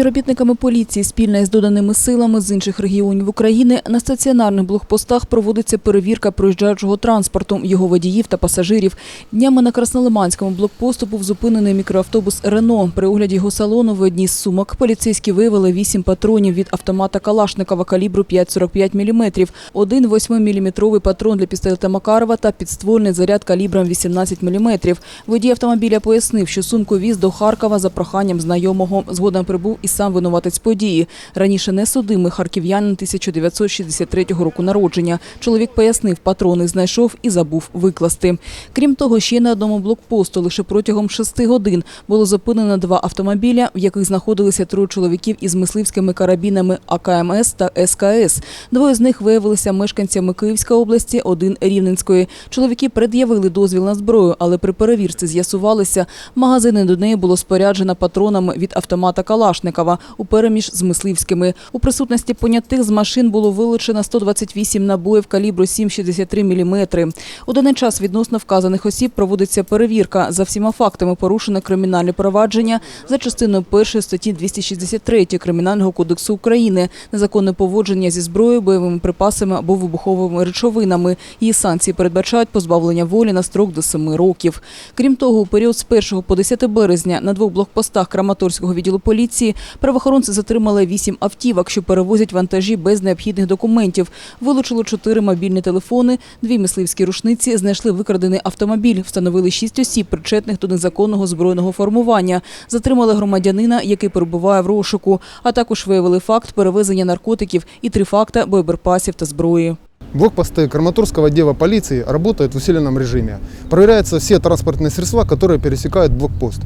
Співробітниками поліції спільно із доданими силами з інших регіонів України на стаціонарних блокпостах проводиться перевірка проїжджаючого транспорту, його водіїв та пасажирів. Днями на Краснолиманському блокпосту був зупинений мікроавтобус «Рено». При огляді його салону в одній з сумок поліцейські виявили вісім патронів від автомата Калашникова калібру 5,45 мм, один 8-мм патрон для пістолета Макарова та підствольний заряд калібром 18 мм. Водій автомобіля пояснив, що сумку віз до Харкова за проханням знайомого. Згодом прибув і сам винуватець події. Раніше несудимий харків'янин 1963 року народження. Чоловік пояснив, патрони знайшов і забув викласти. Крім того, ще на одному блокпосту лише протягом шести годин було зупинено два автомобіля, в яких знаходилися троє чоловіків із мисливськими карабінами АКМС та СКС. Двоє з них виявилися мешканцями Київської області, один Рівненської. Чоловіки пред'явили дозвіл на зброю, але при перевірці з'ясувалося, магазини до неї було споряджено патронами від автомата Калашникова у переміж з мисливськими. У присутності понятих з машин було вилучено 128 набоїв калібру 7,63 мм. У даний час відносно вказаних осіб проводиться перевірка. За всіма фактами порушено кримінальне провадження за частиною першої статті 263 Кримінального кодексу України незаконне поводження зі зброєю, бойовими припасами або вибуховими речовинами. Її санкції передбачають позбавлення волі на строк до 7 років. Крім того, у період з 1 по 10 березня на двох блокпостах Краматорського відділу поліції правоохоронці затримали 8 автівок, що перевозять вантажі без необхідних документів. Вилучили 4 мобільні телефони, дві мисливські рушниці, знайшли викрадений автомобіль, встановили 6 осіб, причетних до незаконного збройного формування. Затримали громадянина, який перебуває в розшуку, а також виявили факт перевезення наркотиків і три факта боєприпасів та зброї. Блокпосты Краматорского отдела полиции работают в усиленном режиме. Проверяются все транспортные средства, которые пересекают блокпост.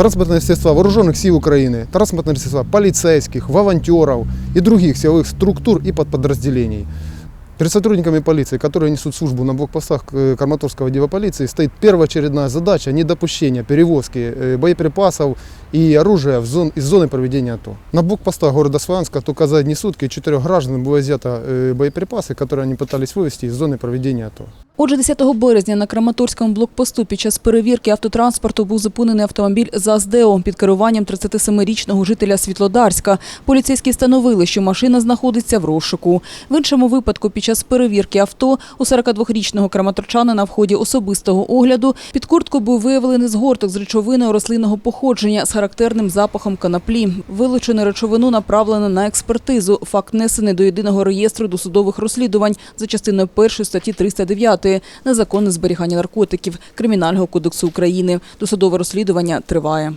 Транспортные средства вооруженных сил Украины, транспортные средства полицейских, волонтеров и других силовых структур и подподразделений. Перед сотрудниками полиции, которые несут службу на блокпостах э, Краматорского отдела полиции, стоит первоочередная задача недопущения перевозки э, боеприпасов и оружия в зон, из зоны проведения АТО. На блокпостах города Славянска только за одни сутки четырех граждан было изъято э, боеприпасы, которые они пытались вывести из зоны проведения АТО. Отже, 10 березня на Краматорському блокпосту під час перевірки автотранспорту був зупинений автомобіль ЗАЗДЕО під керуванням 37-річного жителя Світлодарська. Поліцейські встановили, що машина знаходиться в розшуку. В іншому випадку під час перевірки авто у 42-річного краматорчанина в ході особистого огляду під куртку був виявлений згорток з речовиною рослинного походження з характерним запахом канаплі. Вилучену речовину направлено на експертизу. Факт внесений до єдиного реєстру досудових розслідувань за частиною 1 статті 309 незаконне зберігання наркотиків Кримінального кодексу України. Досудове розслідування триває.